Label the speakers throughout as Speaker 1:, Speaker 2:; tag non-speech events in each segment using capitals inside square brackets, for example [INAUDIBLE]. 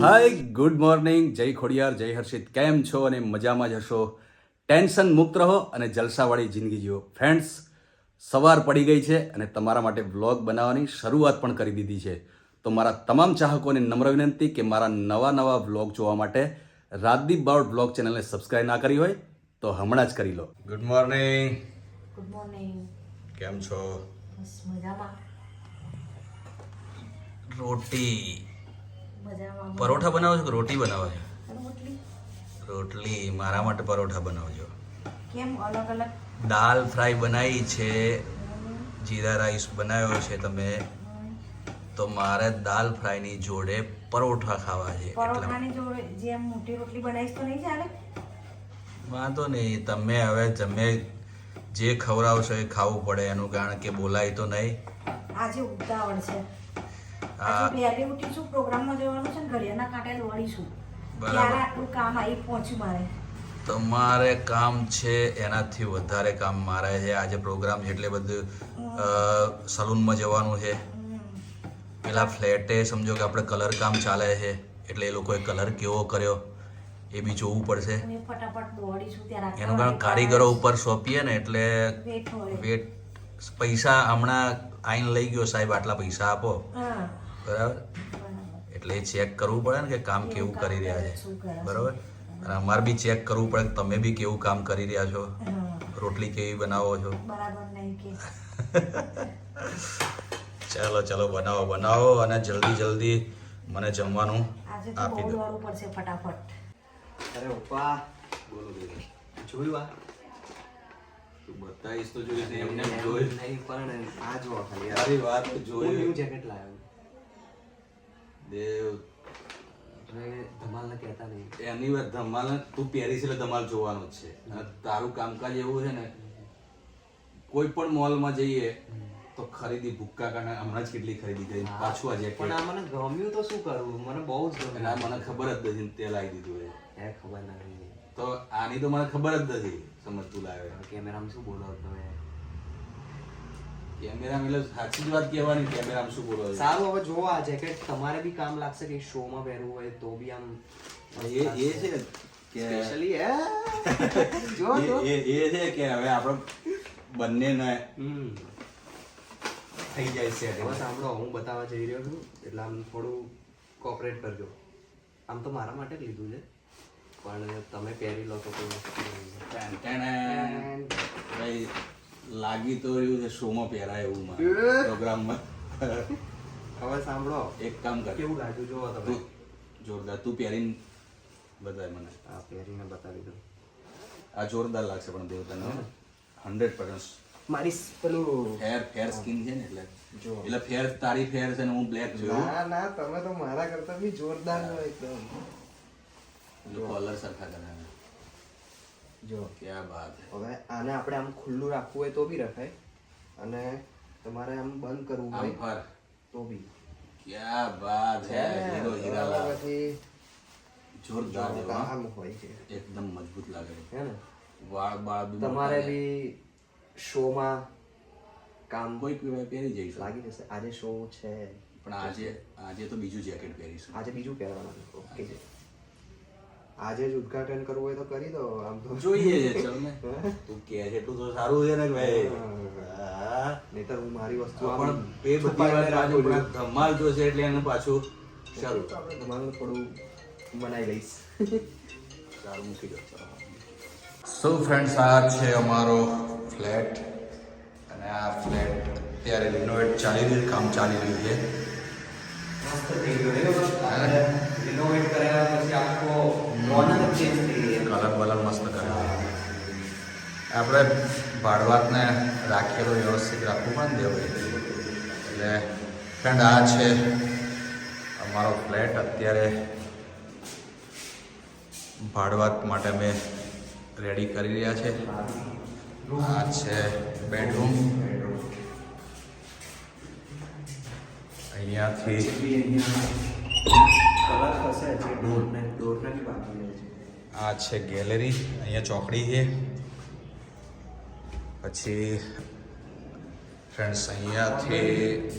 Speaker 1: Hi good morning જય ખોડિયાર જય હર્ષિત. કેમ છો અને મજામાં જ હશો? ટેન્શન મુક્ત રહો અને જલસાવાળી જિંદગી જીવો. ફ્રેન્ડ્સ સવાર પડી ગઈ છે અને તમારા માટે વ્લોગ બનાવવાની શરૂઆત પણ કરી દીધી છે. તો મારા તમામ ચાહકોને નમ્ર વિનંતી કે મારા નવા નવા વ્લોગ જોવા માટે રાજદીપ બાવડ વ્લોગ ચેનલને સબસ્ક્રાઇબ ના કરી હોય તો હમણાં જ કરી લો. ગુડ મોર્નિંગ
Speaker 2: ગુડ મોર્નિંગ
Speaker 1: કેમ છો?
Speaker 2: મજામાં.
Speaker 1: રોટી. પરોઠા બનાવો છો કે રોટી બનાવો છો?
Speaker 2: રોટલી.
Speaker 1: મારા માટે પરોઠા બનાવજો.
Speaker 2: કેમ? અલગ અલગ.
Speaker 1: દાલ ફ્રાય બનાવી છે. જીરા રાઈસ બનાવ્યો છે તમે. તો મારે દાલ ફ્રાયની જોડે પરોઠા ખાવા છે.
Speaker 2: પરોઠાની જોડે જેમ મોટી રોટલી બનાવીશ તો નહીં ચાલે?
Speaker 1: વાંધો નહીં. તમે હવે તમે જે ખવડાવશો એ ખાવું પડે. એનું કારણ કે બોલાય તો નહીં.
Speaker 2: આજે ઉતાવળ છે. વહેલી પ્રોગ્રામમાં જવાનું છે ને ઘડિયાળના કાંઠે દોડીશું.
Speaker 1: બરાબર.
Speaker 2: ત્યારે આટલું કામ આવી પહોંચ્યું મારે.
Speaker 1: તમારે કામ છે એનાથી વધારે કામ મારે છે. આજે પ્રોગ્રામ છે એટલે બધું સલૂનમાં જવાનું છે. પેલા ફ્લેટે સમજો કે આપણે કલર કામ ચાલે છે એટલે એ લોકોએ કલર કેવો કર્યો એ બી જોવું પડશે. એનું કારણ કારીગરો ઉપર સોંપીએ ને એટલે
Speaker 2: વેટ
Speaker 1: પૈસા હમણાં આઈને લઈ ગયો સાહેબ આટલા પૈસા આપો. બરાબર? એટલે એ ચેક કરવું પડે ને કે કામ કેવું કરી રહ્યા છે. બરાબર? અને અમારે બી ચેક કરવું પડે કે તમે બી કેવું કામ કરી રહ્યા છો? રોટલી કેવી બનાવો છો?
Speaker 2: બરાબર નહીં કે. [LAUGHS]
Speaker 1: ચાલો ચાલો બનાવો બનાવો અને જલ્દી જલ્દી મને જમવાનું આપી દો.
Speaker 2: ફટાફટ.
Speaker 3: અરે ઉપા બોલો જોયું આ?
Speaker 1: તું બતાવીશ તો જોઈશ એમને જોયું
Speaker 3: નહીં પણ આ જો ખાલી.
Speaker 1: અરે વાત
Speaker 3: જોયું જેકેટ લાવ્યો
Speaker 1: દેવ
Speaker 3: ધમાલને કહેતા નહીં.
Speaker 1: એની વાત ધમાલ તું પહેરીશ એટલે ધમાલ જોવાનું જ છે. અને તારું કામકાજ એવું છે ને કોઈ પણ મોલમાં જઈએ તો ખરીદી ભૂક્કા કારણે હમણાં જ કેટલી ખરીદી કરી. પાછું આ
Speaker 3: પણ આ મને ગમ્યું તો શું કરવું? મને બહુ જ ગમ્યું.
Speaker 1: આ મને ખબર જ નથી તે લાવી દીધું એ.
Speaker 3: એ ખબર નથી
Speaker 1: તો આની તો મને ખબર જ નથી સમજ તું લાવે
Speaker 3: કેમેરામાં શું બોલો તમે?
Speaker 1: કેમેરામાં એટલે સાચી જ વાત કહેવાની કેમેરામાં શું બોલો
Speaker 3: સારું હવે જોવો આ જેકેટ તમારે બી કામ લાગશે કે શોમાં પહેરવું હોય તો બી આમ
Speaker 1: એ એ છે કે
Speaker 3: સ્પેશિયલી હે? [LAUGHS] જો જો
Speaker 1: એ એ છે કે હવે આપણે બંનેને
Speaker 3: હમ.
Speaker 1: થઈ જાય છે.
Speaker 3: હવે સાંભળો હું બતાવવા જઈ રહ્યો છું એટલે આમ થોડું કોઓપરેટ કરજો. આમ તો મારા માટે જ લીધું છે. પણ તમે પહેરી લો તો કોઈ
Speaker 1: લાગી તો રહ્યું છે શોમાં પહેરાય એવું મારે. પ્રોગ્રામમાં.
Speaker 3: હવે સાંભળો.
Speaker 1: એક કામ કર.
Speaker 3: કેવું લાગ્યું જોવો તમે.
Speaker 1: જોરદાર તું પહેરીને બતાય મને.
Speaker 3: આ પહેરીને બતાવી દઉં.
Speaker 1: આ જોરદાર લાગશે પણ દેવ તને હંડ્રેડ પર્સન્ટ
Speaker 3: મારી પેલું
Speaker 1: ફેર ફેર સ્કિન છે ને એટલે.
Speaker 3: જો.
Speaker 1: એટલે ફેર તારી ફેર છે ને હું બ્લેક જોયું
Speaker 3: ના ના તમે તો મારા કરતા બી જોરદાર છો એકદમ.
Speaker 1: કોલર સરખા કરે.
Speaker 3: જો.
Speaker 1: ક્યાં બાત હે?
Speaker 3: હવે આને આપણે આમ ખુલ્લું રાખવું હોય તો બી રખાય. અને તમારે આમ બંધ કરવું હોય
Speaker 1: ફર.
Speaker 3: તો બી.
Speaker 1: ક્યાં બાત હે? હીરો હીરાલા.
Speaker 3: પછી
Speaker 1: જોરદાર.
Speaker 3: આમ હોય છે.
Speaker 1: એકદમ મજબૂત લાગે
Speaker 3: હે ને?
Speaker 1: વાળ બાળ
Speaker 3: તમારે બી શોમાં કામ
Speaker 1: કોઈ પહેરી જઈશું.
Speaker 3: લાગી જશે. આજે શો છે.
Speaker 1: પણ આજે આજે તો બીજું જેકેટ પહેરીશું.
Speaker 3: આજે બીજું પહેરવાનું. ઓકે છે આજે જ ઉદઘાટન કરવું હોય તો કરી દો આમ તો.
Speaker 1: જોઈએ છે ચલ ને. [LAUGHS] તું કે છે એટલું તો સારું છે ને ભાઈ.
Speaker 3: નહીતર હું મારી વસ્તુ
Speaker 1: પણ બે બધી
Speaker 3: વાર
Speaker 1: રાજુ
Speaker 3: રાખું
Speaker 1: પાછું
Speaker 3: છું.
Speaker 1: ધમાલ જોશે એટલે એનું પાછું શરૂ
Speaker 3: આપણે તમારું થોડું બનાવી લઈશ. [LAUGHS]
Speaker 1: સારું મૂકી દો સો ફ્રેન્ડ્સ આ છે અમારો ફ્લેટ અને આ ફ્લેટ અત્યારે રિનોવેટ ચાલી રહ્યું કામ ચાલી રહ્યું છે.
Speaker 3: મસ્ત થઈ ગયો રિનોવેટ કર્યા પછી આખો જ ચેન્જ થઈ એમ.
Speaker 1: કલર બલર મસ્ત કરે આપણે ભાડવાતને રાખેલો વ્યવસ્થિત રાખવું પણ દેવું એટલે ફ્રેન્ડ આ છે અમારો ફ્લેટ અત્યારે ભાડવાત માટે અમે રેડી કરી રહ્યા છે. આ છે બેડરૂમ અહીંયાથી
Speaker 3: બી અહીંયા કલર થશે જે ડોરને ડોરને બાકી
Speaker 1: આ છે ગેલેરી અહીંયા ચોકડી છે. પછી ફ્રેન્ડ્સ અહીંયાથી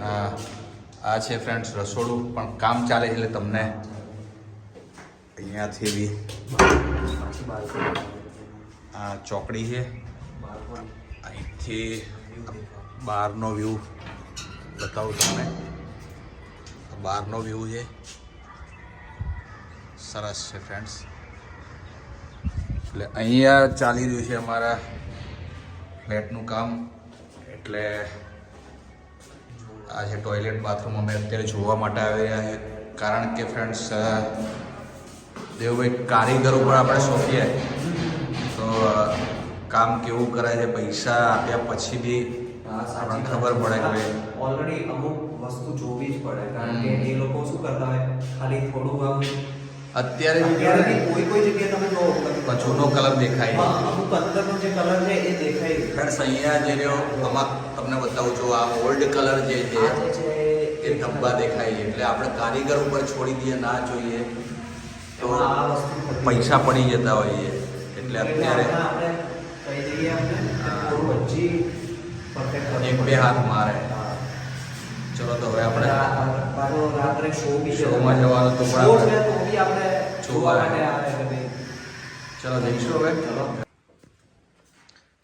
Speaker 1: હા. આ છે ફ્રેન્ડ્સ રસોડું પણ કામ ચાલે એટલે તમને અહીંયાથી બી આ ચોકડી છે. અહીંથી બહારનો વ્યૂ બતાવું તમને. બહારનો વ્યૂ છે. સરસ છે ફ્રેન્ડ્સ એટલે અહીંયા ચાલી રહ્યું છે અમારા ફ્લેટનું કામ. એટલે આ છે ટોયલેટ બાથરૂમ અમે અત્યારે જોવા માટે આવી રહ્યા છે. કારણ કે ફ્રેન્ડ્સ દેવભાઈ કારીગર ઉપર આપણે સોંપીએ. તો કામ કેવું કરાય છે? પૈસા આપ્યા પછી બી આપણને ખબર પડે કે
Speaker 3: ઓલરેડી અમુક વસ્તુ જોવી જ પડે. કારણ કે એ લોકો શું કરતા હોય? ખાલી થોડું આમ
Speaker 1: અત્યારે
Speaker 3: અત્યારે
Speaker 1: બી
Speaker 3: કોઈ કોઈ જગ્યાએ તમે જો
Speaker 1: પણ જૂનો કલર દેખાય
Speaker 3: હા, અમુક અંદરનો જે કલર છે એ દેખાય
Speaker 1: ફ્રેન્ડ્સ અહીંયા જે રહ્યો આમાં તમને બતાવું છું આ ઓલ્ડ કલર જે છે એ ધબ્બા દેખાય. એટલે આપણે કારીગર ઉપર છોડી દઈએ ના જોઈએ તો
Speaker 3: આ વસ્તુ
Speaker 1: પૈસા પડી જતા હોઈએ. એટલે અત્યારે
Speaker 3: આપણે કહી દઈએ આપણે. થોડું હજી
Speaker 1: એક બે હાથ મારે. ચલો તો હવે
Speaker 3: આપણે બારો રાત્રે શો બી છે.
Speaker 1: શોમાં જવાનું તો પણ આપણે
Speaker 3: તો બી આપણે જોવા
Speaker 1: જોવા
Speaker 3: માટે આવે છે ભાઈ
Speaker 1: ચલો જઈશું હવે.
Speaker 3: ચલો.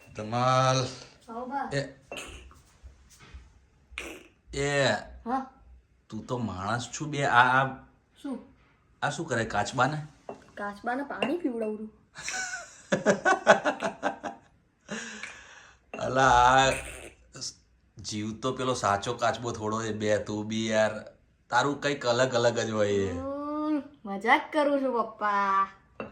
Speaker 1: ધમાલ. એ. એ. તું તો માણસ છું બે. આ આ.
Speaker 2: શું?
Speaker 1: આ શું કરે? કાચબાને?
Speaker 2: કાચબાને પાણી પીવડાવું
Speaker 1: અલા આ જીવ તો પેલો સાચો કાચબો થોડો એ બે તું બી યાર. તારું કંઈક અલગ અલગ જ હોય એ.
Speaker 2: મજાક કરું છું પપ્પા.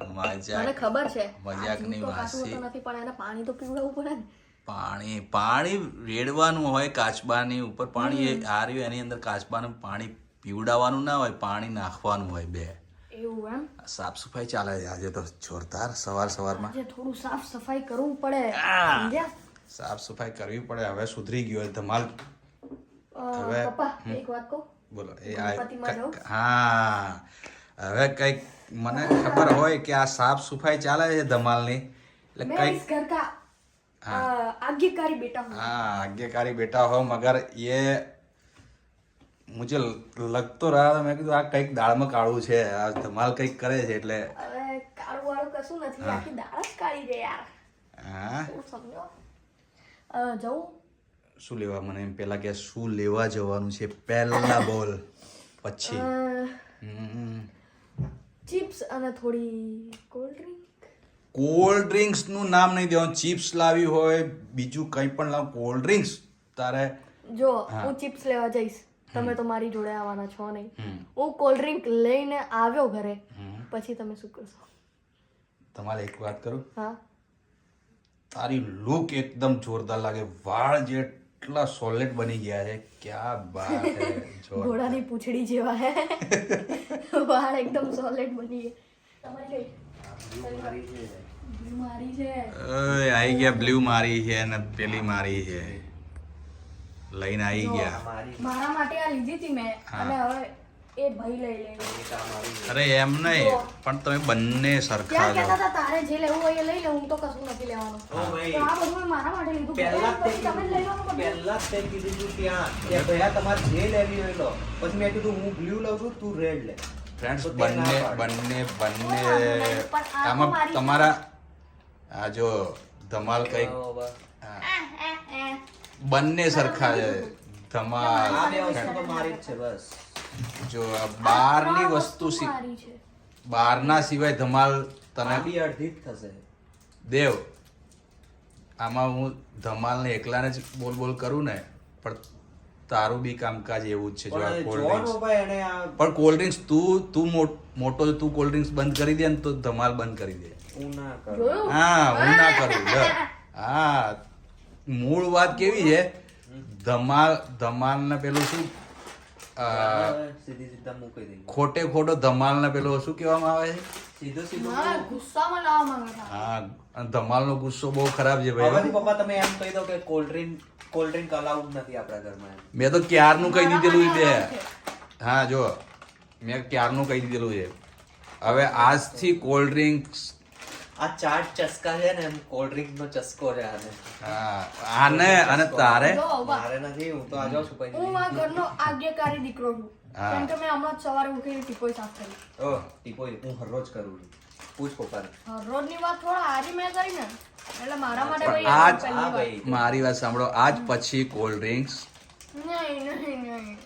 Speaker 2: મને ખબર છે
Speaker 1: મજાકની વાસી.
Speaker 2: નથી પણ એને પાણી તો પીવડાવવું પડે ને.
Speaker 1: પાણી પાણી રેડવાનું હોય કાચબાની ઉપર પાણી આ રહ્યું એની અંદર કાચબાનું પાણી પીવડાવવાનું ના હોય પાણી નાખવાનું હોય બે.
Speaker 2: એવું એમ?
Speaker 1: સાફ સફાઈ ચાલે આજે તો જોરદાર સવાર સવારમાં.
Speaker 2: થોડું સાફ સફાઈ કરવું પડે
Speaker 1: સાફ સફાઈ કરવી પડે હવે સુધરી ગયો છે ધમાલ
Speaker 2: અ,
Speaker 1: હવે,
Speaker 2: પપ્પા એક વાત કહું
Speaker 1: બોલો એ આ
Speaker 2: ગણપતિમાં જાઉં?
Speaker 1: હા હવે કઈક મને ખબર હોય કે આ સાફ સફાઈ ચાલે છે ધમાલની એટલે
Speaker 2: मैं
Speaker 1: કઈક
Speaker 2: इस घर का अ, आज्ञाकारी बेटा हूँ
Speaker 1: हाँ आज्ञाकारी बेटा हो मगर ये मुझे लग तो रहा था मैं કીધું આ કંઈક દાળમાં કાળું છે આ ધમાલ કંઈક કરે છે એટલે
Speaker 2: હવે કાળું વાળું કશું નથી આખી દાળ જ કાળી છે યાર
Speaker 1: હા
Speaker 2: તું સમજો અ, જવું?
Speaker 1: શું લેવા? મને એમ પેલા કે શું લેવા જવાનું છે? પહેલા બોલ. પછી.
Speaker 2: ચિપ્સ અને થોડી કોલ્ડ ડ્રિંક?
Speaker 1: કોલ્ડ ડ્રિંક્સનું નામ નહીં દેવાનું. ચિપ્સ લાવી હોય બીજું કંઈ પણ લાવ. Cold drinks? તારે?
Speaker 2: જો
Speaker 1: હું.
Speaker 2: ચિપ્સ લેવા જઈશ. તમે તો મારી જોડે આવવાના છો નહીં. હું કોલ્ડ ડ્રિંક લઈને આવ્યો ઘરે. પછી તમે શું કરશો?
Speaker 1: તમારે એક વાત કરું?
Speaker 2: હા.
Speaker 1: તારી લુક એકદમ જોરદાર લાગે. વાળ જેટલા સોલિડ બની ગયા છે ક્યાં બાત હે
Speaker 2: ઘોડાની પૂંછડી જેવા હે. વાળ એકદમ સોલિડ બની ગયા. તમારી કઈ?
Speaker 3: છે.
Speaker 2: Blue મારી છે?
Speaker 1: ઓય આઈ ગયા બ્લુ મારી છે અને પેલી મારી છે. લઈને આવી ગયા.
Speaker 3: મારી
Speaker 2: મારા માટે આ લીધી હતી મેં. અને હવે એ ભાઈ લઈ લે
Speaker 3: છે.
Speaker 1: અરે એમ નહીં પણ તમે બંને સરખા
Speaker 2: હતા તારે જે લેવું હોય એ લઈ લે હું તો કશું નથી લેવાનું.
Speaker 3: ઓ ભાઈ.
Speaker 2: તો આ બધું મેં મારા માટે લીધું.
Speaker 3: પહેલા તે
Speaker 2: તમે લઈ લો
Speaker 3: પહેલા તે કીધું તું ત્યાં કે ભૈયા તમારે જે લેવી હોય લો. પછી મેં કીધું હું બ્લુ લઉં છું તું રેડ લે.
Speaker 1: ફ્રેન્ડ્સ
Speaker 3: તો
Speaker 1: બંને બંને બંને
Speaker 2: કોઈ
Speaker 1: આમાં તમારા આ જો ધમાલ
Speaker 2: eh.
Speaker 1: બંને સરખા છે. ધમાલ
Speaker 3: આ બે વસ્તુ તો મારી જ છે બસ.
Speaker 1: જો આ બહારની વસ્તુ બહારના સિવાય ધમાલ તને
Speaker 3: બી અડધી જ થશે.
Speaker 1: દેવ આમાં હું ધમાલને એકલાને જ બોલ બોલ કરું ને પણ તારું બી કામકાજ એવું જ છે જો આ
Speaker 3: પણ
Speaker 1: કોલ્ડ ડ્રિંક્સ
Speaker 3: ભાઈ એને આ
Speaker 1: પણ કોલ્ડ ડ્રિંક્સ તું તું મોટો છે, તું કોલ્ડ ડ્રિંક્સ બંધ કરી દે ને તો ધમાલ બંધ કરી દે.
Speaker 3: હું ના કરું.
Speaker 1: હા હું ના કરું હા મૂળ વાત કેવી છે? ધમાલ ધમાલ ને પેલું શું?
Speaker 3: સીધી સીધા મૂકી દઈ
Speaker 1: ખોટે ખોટો ધમાલ ને પેલું શું કહેવામાં આવે છે?
Speaker 3: સીધો સીધો
Speaker 2: ગુસ્સામાં લાવવા માંગે
Speaker 1: હા અને ધમાલનો ગુસ્સો બહુ ખરાબ છે ભાઈ
Speaker 3: પપ્પા તમે એમ કહી દો કે cold drink cold drink allowed નથી આપણા ઘરમાં
Speaker 1: મેં તો ક્યારનું કહી દીધેલું છે. બે હા જો મેં ક્યારનું કહી દીધેલું છે. હવે આજથી કોલ્ડ ડ્રિંક્સ
Speaker 3: આ ચાર ચસ્કા છે ને એમ કોલ્ડ ડ્રિંક નો ચસકો છે આને.
Speaker 1: હા આને અને તારે?
Speaker 3: મારે નથી હું તો આ જાઉં છું
Speaker 2: હું
Speaker 3: પછી
Speaker 2: આ ઘરનો આજ્ઞાકારી દીકરો છું. કેમ કે મેં હમણાં જ સવારે ઉઠીને ટીપોઈ સાફ કરી.
Speaker 3: ઓ ટીપોઈ હું હરરોજ કરું છું. પૂછ પપ્પા
Speaker 2: હરરોજની વાત થોડા હારી મેં કરી ને એટલે મારા માટે ભાઈ
Speaker 1: આજ
Speaker 2: આ
Speaker 3: હા ભાઈ.
Speaker 1: મારી વાત સાંભળો. આજ પછી કોલ્ડ ડ્રિંક્સ
Speaker 2: નહીં નહીં નહીં.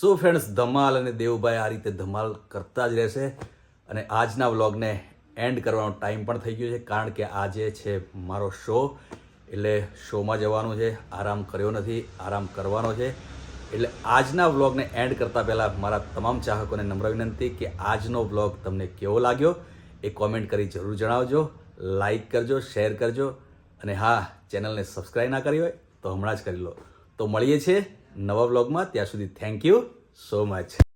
Speaker 1: સો ફ્રેન્ડ્સ ધમાલ અને દેવભાઈ આ રીતે ધમાલ કરતા જ રહેશે? અને આજના વ્લોગને એન્ડ કરવાનો ટાઈમ પણ થઈ ગયો છે, કારણ કે આજે છે મારો શો એટલે શોમાં જવાનું છે, આરામ કર્યો નથી, આરામ કરવાનો છે. એટલે આજના વ્લોગને એન્ડ કરતાં પહેલાં મારા તમામ ચાહકોને નમ્ર વિનંતી કે આજનો વ્લોગ તમને કેવો લાગ્યો એ કોમેન્ટ કરી જરૂર જણાવજો લાઈક કરજો શેર કરજો. અને હા ચેનલને સબસ્ક્રાઈબ ના કરી હોય તો હમણાં જ કરી લો. તો મળીએ છીએ નવા વ્લોગમાં ત્યાં સુધી થેન્ક યુ સો મચ